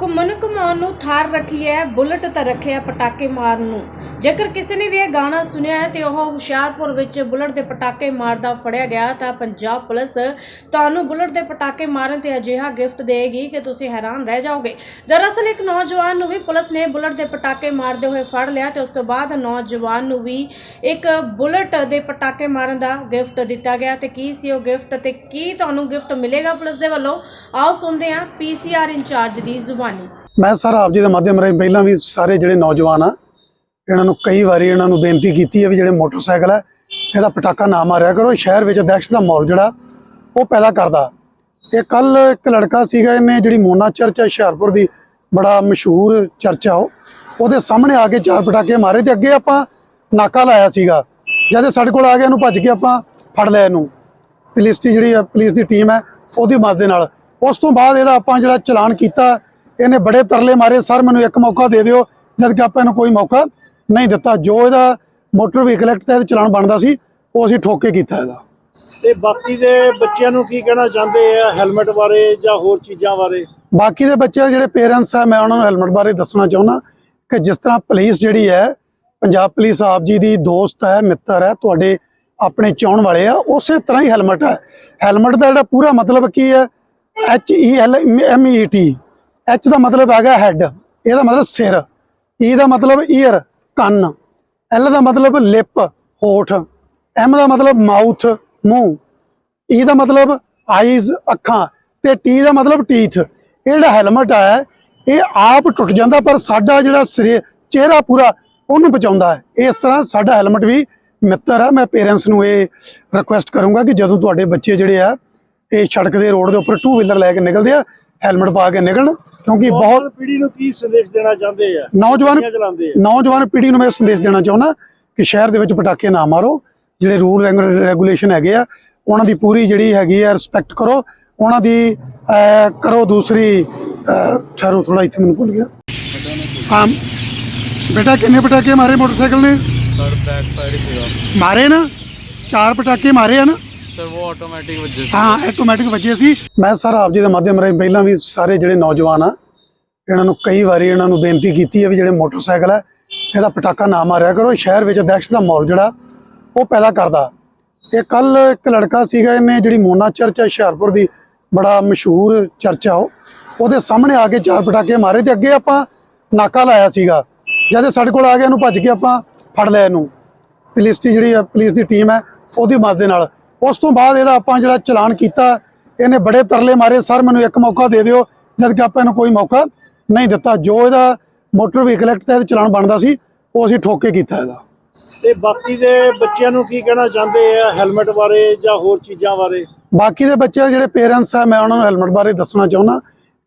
ਘੁੰਮਣ ਘੁਮਾਉਣ ਨੂੰ ਥਾਰ ਰੱਖੀ ਹੈ ਬੁਲਟ ਤਾਂ ਰੱਖਿਆ ਪਟਾਕੇ ਮਾਰਨ ਨੂੰ। ਜੇਕਰ ਕਿਸੇ ਨੇ ਵੀ ਇਹ ਗਾਣਾ ਸੁਣਿਆ ਹੈ ਤੇ ਉਹ ਹੁਸ਼ਿਆਰਪੁਰ ਵਿੱਚ ਬੁਲਟ ਦੇ ਪਟਾਕੇ ਮਾਰਦਾ ਫੜਿਆ ਗਿਆ ਤਾਂ ਪੰਜਾਬ ਪੁਲਿਸ ਤੁਹਾਨੂੰ ਬੁਲਟ ਦੇ ਪਟਾਕੇ ਮਾਰਨ ਤੇ ਅਜਿਹਾ ਗਿਫਟ ਦੇਗੀ ਕਿ ਤੁਸੀਂ ਹੈਰਾਨ ਰਹਿ ਜਾਓਗੇ। ਦਰਅਸਲ ਇੱਕ ਨੌਜਵਾਨ ਨੂੰ ਵੀ ਪੁਲਿਸ ਨੇ ਬੁਲਟ ਦੇ ਪਟਾਕੇ ਮਾਰਦੇ ਹੋਏ ਫੜ ਲਿਆ ਤੇ ਉਸ ਤੋਂ ਬਾਅਦ ਨੌਜਵਾਨ ਨੂੰ ਵੀ ਇੱਕ ਬੁਲਟ ਦੇ ਪਟਾਕੇ ਮਾਰਨ ਦਾ ਗਿਫਟ ਦਿੱਤਾ ਗਿਆ ਤੇ ਕੀ ਸੀ ਉਹ ਗਿਫਟ ਤੇ ਕੀ ਤੁਹਾਨੂੰ ਗਿਫਟ ਮਿਲੇਗਾ ਪੁਲਿਸ ਦੇ ਵੱਲੋਂ? ਆਓ ਸੁਣਦੇ ਹਾਂ ਪੀਸੀਆਰ ਇੰਚਾਰਜ ਦੀ ਜ਼ੁਬਾਨੀ। ਮੈਂ ਸਰ ਆਪ ਜੀ ਦੇ ਮਾਧਿਅਮ ਰਾਹੀਂ ਪਹਿਲਾਂ ਵੀ ਸਾਰੇ ਜਿਹੜੇ ਨੌਜਵਾਨ ਆ ਇਹਨਾਂ ਨੂੰ ਕਈ ਵਾਰੀ ਇਹਨਾਂ ਨੂੰ ਬੇਨਤੀ ਕੀਤੀ ਹੈ ਵੀ ਜਿਹੜੇ ਮੋਟਰਸਾਈਕਲ ਹੈ, ਇਹਦਾ ਪਟਾਕਾ ਨਾ ਮਾਰਿਆ ਕਰੋ। ਸ਼ਹਿਰ ਵਿੱਚ ਦਹਿਸ਼ਤ ਦਾ ਮਾਹੌਲ ਜਿਹੜਾ, ਉਹ ਪੈਦਾ ਕਰਦਾ। ਇਹ ਕੱਲ ਇੱਕ ਲੜਕਾ ਸੀਗਾ, ਇਹਨੇ ਜਿਹੜੀ ਮੋਨਾ ਚਰਚ ਹੈ, ਹੁਸ਼ਿਆਰਪੁਰ ਦੀ, ਬੜਾ ਮਸ਼ਹੂਰ ਚਰਚ ਆ ਉਹ। ਉਹਦੇ ਸਾਹਮਣੇ ਆ ਕੇ ਚਾਰ ਪਟਾਕੇ ਮਾਰੇ ਤੇ ਅੱਗੇ ਆਪਾਂ ਨਾਕਾ ਲਾਇਆ ਸੀਗਾ। ਜਦ ਸਾਡੇ ਕੋਲ ਆ ਗਿਆ, ਇਹਨੂੰ ਭੱਜ ਕੇ ਆਪਾਂ ਫੜ ਲਿਆ ਇਹਨੂੰ। ਪੁਲਿਸ ਦੀ ਜਿਹੜੀ ਪੁਲਿਸ ਦੀ ਟੀਮ ਹੈ, ਉਹਦੀ ਮਦਦ ਨਾਲ। ਉਸ ਤੋਂ ਬਾਅਦ ਇਹਦਾ ਆਪਾਂ ਜਿਹੜਾ ਚਲਾਨ ਕੀਤਾ, ਇਹਨੇ ਬੜੇ ਤਰਲੇ ਮਾਰੇ, ਸਰ, ਮੈਨੂੰ ਇੱਕ ਮੌਕਾ ਦੇ ਦਿਓ, ਜਦ ਕਿ ਆਪਾਂ ਇਹਨੂੰ ਕੋਈ ਮੌਕਾ ਨਹੀਂ ਦਿੱਤਾ। ਜੋ ਇਹਦਾ ਮੋਟਰ ਵਹੀਕਲ ਐਕਟ ਤਹਿਤ ਚਲਾਨ ਬਣਦਾ ਸੀ ਉਹ ਅਸੀਂ ਠੋਕ ਕੇ ਕੀਤਾ ਇਹਦਾ। ਤੇ ਬਾਕੀ ਦੇ ਬੱਚਿਆਂ ਨੂੰ ਕੀ ਕਹਿਣਾ ਚਾਹੁੰਦੇ ਆ ਹੈਲਮਟ ਬਾਰੇ ਜਾਂ ਹੋਰ ਚੀਜ਼ਾਂ ਬਾਰੇ? ਬਾਕੀ ਦੇ ਬੱਚੇ ਜਿਹੜੇ ਪੇਰੈਂਟਸ ਆ ਮੈਂ ਉਹਨਾਂ ਨੂੰ ਹੈਲਮਟ ਬਾਰੇ ਦੱਸਣਾ ਚਾਹੁੰਦਾ ਕਿ ਜਿਸ ਤਰ੍ਹਾਂ ਪੁਲਿਸ ਜਿਹੜੀ ਹੈ ਪੰਜਾਬ ਪੁਲਿਸ ਆਪ ਜੀ ਦੀ ਦੋਸਤ ਹੈ ਮਿੱਤਰ ਹੈ ਤੁਹਾਡੇ ਆਪਣੇ ਚਾਹਣ ਵਾਲੇ ਆ ਉਸੇ ਤਰ੍ਹਾਂ ਹੀ ਹੈਲਮਟ ਹੈ। ਹੈਲਮਟ ਦਾ ਜਿਹੜਾ ਪੂਰਾ ਮਤਲਬ ਕੀ ਹੈ H E L M E T H ਦਾ ਮਤਲਬ ਹੈਗਾ ਹੈਡ ਇਹਦਾ ਮਤਲਬ ਸਿਰ ਈ ਦਾ ਮਤਲਬ ਈਅਰ ਕੰਨ। ਐਲ ਦਾ ਮਤਲਬ ਲਿਪ ਹੋਠ। ਐਮ ਦਾ ਮਤਲਬ ਮਾਊਥ ਮੂੰਹ। ਈ ਦਾ ਮਤਲਬ ਆਈਜ਼ ਅੱਖਾਂ। ਤੇ ਟੀ ਦਾ ਮਤਲਬ ਟੀਥ ਇਹ ਜਿਹੜਾ ਹੈਲਮਟ ਆ, ਇਹ ਆਪ ਟੁੱਟ ਜਾਂਦਾ, ਪਰ ਸਾਡਾ ਜਿਹੜਾ ਸਿਰੇ, ਚਿਹਰਾ ਪੂਰਾ ਉਹਨੂੰ ਬਚਾਉਂਦਾ ਹੈ। ਇਸ ਤਰ੍ਹਾਂ ਸਾਡਾ ਹੈਲਮਟ ਵੀ ਮਿੱਤਰ ਹੈ। ਮੈਂ ਪੇਰੈਂਟਸ ਨੂੰ ਇਹ ਰਿਕੁਐਸਟ ਕਰੂੰਗਾ ਕਿ ਜਦੋਂ ਤੁਹਾਡੇ ਬੱਚੇ ਜਿਹੜੇ ਆ, ਇਹ ਸੜਕ ਦੇ ਰੋਡ ਦੇ ਉੱਪਰ ਟੂ ਵੀਲਰ ਲੈ ਕੇ ਨਿਕਲਦੇ ਆ ਹੈਲਮਟ ਪਾ ਕੇ ਨਿਕਲਣ। ਕਿਉਂਕਿ ਬਹੁਤ ਪੀੜ੍ਹੀ ਨੂੰ ਕੀ ਸੰਦੇਸ਼ ਦੇਣਾ ਚਾਹੁੰਦੇ ਆ? ਨੌਜਵਾਨ ਨੌਜਵਾਨ ਪੀੜ੍ਹੀ ਨੂੰ ਮੈਂ ਸੰਦੇਸ਼ ਦੇਣਾ ਚਾਹੁੰਦਾ ਕਿ ਸ਼ਹਿਰ ਦੇ ਵਿੱਚ ਪਟਾਕੇ ਨਾ ਮਾਰੋ ਜਿਹੜੇ ਰੂਲ ਰੈਗੂਲੇਸ਼ਨ ਹੈਗੇ ਆ ਉਹਨਾਂ ਦੀ ਪੂਰੀ ਜਿਹੜੀ ਹੈਗੀ ਆ ਰਿਸਪੈਕਟ ਕਰੋ ਉਹਨਾਂ ਦੀ ਕਰੋ ਦੂਸਰੀ ਛਾਰੋ ਥੋੜਾ ਇੱਥੇ ਮੈਨੂੰ ਭੁੱਲ ਗਿਆ। ਆਮ ਬੇਟਾ ਕਿੰਨੇ ਪਟਾਕੇ ਮਾਰੇ ਮੋਟਰਸਾਈਕਲ ਨੇ? ਮਾਰੇ ਨਾ ਚਾਰ ਪਟਾਕੇ ਮਾਰੇ ਆ ਨਾ। ਹਾਂ ਆਟੋਮੈਟਿਕ ਵੱਜੇ ਸੀ। ਮੈਂ ਸਰ ਆਪ ਜੀ ਦੇ ਮਾਧਿਅਮ ਰਾਹੀਂ ਪਹਿਲਾਂ ਵੀ ਸਾਰੇ ਜਿਹੜੇ ਨੌਜਵਾਨ ਆ ਇਹਨਾਂ ਨੂੰ ਕਈ ਵਾਰੀ ਇਹਨਾਂ ਨੂੰ ਬੇਨਤੀ ਕੀਤੀ ਹੈ ਵੀ ਜਿਹੜੇ ਮੋਟਰਸਾਈਕਲ ਹੈ ਇਹਦਾ ਪਟਾਕਾ ਨਾ ਮਾਰਿਆ ਕਰੋ। ਸ਼ਹਿਰ ਵਿੱਚ ਦਹਿਸ਼ਤ ਦਾ ਮਾਹੌਲ ਜਿਹੜਾ ਉਹ ਪੈਦਾ ਕਰਦਾ। ਇਹ ਕੱਲ ਇੱਕ ਲੜਕਾ ਸੀਗਾ ਇਹਨੇ ਜਿਹੜੀ ਮੋਨਾ ਚਰਚ ਹੈ ਹੁਸ਼ਿਆਰਪੁਰ ਦੀ ਬੜਾ ਮਸ਼ਹੂਰ ਚਰਚ ਆ ਉਹ। ਉਹਦੇ ਸਾਹਮਣੇ ਆ ਕੇ ਚਾਰ ਪਟਾਕੇ ਮਾਰੇ ਤੇ ਅੱਗੇ ਆਪਾਂ ਨਾਕਾ ਲਾਇਆ ਸੀਗਾ। ਜਦ ਇਹ ਸਾਡੇ ਕੋਲ ਆ ਗਿਆ ਇਹਨੂੰ ਭੱਜ ਕੇ ਆਪਾਂ ਫੜ ਲਿਆ ਇਹਨੂੰ। ਪੁਲਿਸ ਦੀ ਜਿਹੜੀ ਆ, ਪੁਲਿਸ ਦੀ ਟੀਮ ਹੈ ਉਹਦੀ ਮਦਦ ਦੇ ਨਾਲ। ਉਸ ਤੋਂ ਬਾਅਦ ਇਹਦਾ ਆਪਾਂ ਜਿਹੜਾ ਚਲਾਨ ਕੀਤਾ ਇਹਨੇ ਬੜੇ ਤਰਲੇ ਮਾਰੇ ਸਰ ਮੈਨੂੰ ਇੱਕ ਮੌਕਾ ਦੇ ਦਿਓ ਜਦ ਕਿ ਆਪਾਂ ਇਹਨੂੰ ਕੋਈ ਮੌਕਾ ਨਹੀਂ ਦਿੱਤਾ। ਜੋ ਇਹਦਾ ਮੋਟਰ ਵਹੀਕਲ ਐਕਟ ਤਹਿਤ ਚਲਾਨ ਬਣਦਾ ਸੀ ਉਹ ਅਸੀਂ ਠੋਕ ਕੀਤਾ ਇਹਦਾ। ਤੇ ਬਾਕੀ ਦੇ ਬੱਚਿਆਂ ਨੂੰ ਕੀ ਕਹਿਣਾ ਚਾਹੁੰਦੇ ਆ ਹੈਲਮਟ ਬਾਰੇ ਜਾਂ ਹੋਰ ਚੀਜ਼ਾਂ ਬਾਰੇ? ਬਾਕੀ ਦੇ ਬੱਚੇ ਜਿਹੜੇ ਪੇਰੈਂਟਸ ਆ ਮੈਂ ਉਹਨਾਂ ਨੂੰ ਹੈਲਮਟ ਬਾਰੇ ਦੱਸਣਾ ਚਾਹੁੰਦਾ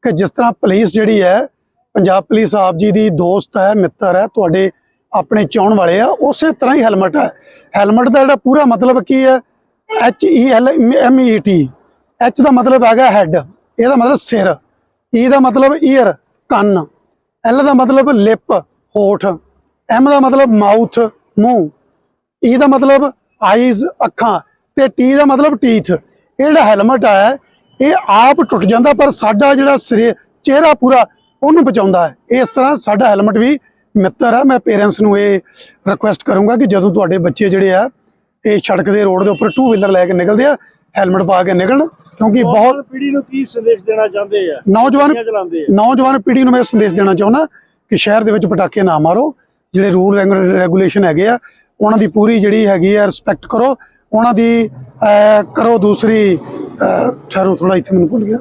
ਕਿ ਜਿਸ ਤਰ੍ਹਾਂ ਪੁਲਿਸ ਜਿਹੜੀ ਹੈ ਪੰਜਾਬ ਪੁਲਿਸ ਆਪ ਜੀ ਦੀ ਦੋਸਤ ਹੈ ਮਿੱਤਰ ਹੈ ਤੁਹਾਡੇ ਆਪਣੇ ਚਾਹਣ ਵਾਲੇ ਆ ਉਸੇ ਤਰ੍ਹਾਂ ਹੀ ਹੈਲਮਟ ਹੈ। ਹੈਲਮਟ ਦਾ ਜਿਹੜਾ ਪੂਰਾ ਮਤਲਬ ਕੀ ਹੈ H E L M E T H ਦਾ ਮਤਲਬ ਹੈਗਾ ਹੈਡ ਇਹਦਾ ਮਤਲਬ ਸਿਰ ਈ ਦਾ ਮਤਲਬ ਈਅਰ ਕੰਨ ਐਲ ਦਾ ਮਤਲਬ ਲਿਪ ਹੋਠ ਐਮ ਦਾ ਮਤਲਬ ਮਾਊਥ ਮੂੰਹ ਈ ਦਾ ਮਤਲਬ ਆਈਜ਼ ਅੱਖਾਂ ਤੇ ਟੀ ਦਾ ਮਤਲਬ ਟੀਥ ਇਹ ਜਿਹੜਾ ਹੈਲਮਟ ਆ, ਇਹ ਆਪ ਟੁੱਟ ਜਾਂਦਾ, ਪਰ ਸਾਡਾ ਜਿਹੜਾ ਸਿਰ, ਚਿਹਰਾ ਪੂਰਾ ਉਹਨੂੰ ਬਚਾਉਂਦਾ ਹੈ। ਇਸ ਤਰ੍ਹਾਂ ਸਾਡਾ ਹੈਲਮਟ ਵੀ ਮਿੱਤਰ ਹੈ। ਮੈਂ ਪੇਰੈਂਟਸ ਨੂੰ ਇਹ ਰਿਕੁਐਸਟ ਕਰੂੰਗਾ ਕਿ ਜਦੋਂ ਤੁਹਾਡੇ ਬੱਚੇ ਜਿਹੜੇ ਆ ਇਹ ਸੜਕ ਦੇ ਰੋਡ ਦੇ ਉੱਪਰ ਟੂ ਵੀਲਰ ਲੈ ਕੇ ਨਿਕਲਦੇ ਆ ਹੈਲਮਟ ਪਾ ਕੇ ਨਿਕਲਣ ਕਿਉਂਕਿ ਬਹੁਤ ਪੀੜ੍ਹੀ ਨੂੰ ਕੀ ਸੰਦੇਸ਼ ਦੇਣਾ ਚਾਹੁੰਦੇ ਆ? ਨੌਜਵਾਨ ਨੌਜਵਾਨ ਪੀੜ੍ਹੀ ਨੂੰ ਮੈਂ ਸੰਦੇਸ਼ ਦੇਣਾ ਚਾਹੁੰਦਾ ਕਿ ਸ਼ਹਿਰ ਦੇ ਵਿੱਚ ਪਟਾਕੇ ਨਾ ਮਾਰੋ ਜਿਹੜੇ ਰੂਲ ਰੈਗੂਲੇਸ਼ਨ ਹੈਗੇ ਆ ਉਹਨਾਂ ਦੀ ਪੂਰੀ ਜਿਹੜੀ ਹੈਗੀ ਆ ਰਿਸਪੈਕਟ ਕਰੋ ਉਹਨਾਂ ਦੀ ਕਰੋ ਦੂਸਰੀ ਠਹਿਰੋ ਥੋੜਾ ਇੱਥੇ ਮੈਨੂੰ ਭੁੱਲ ਗਿਆ।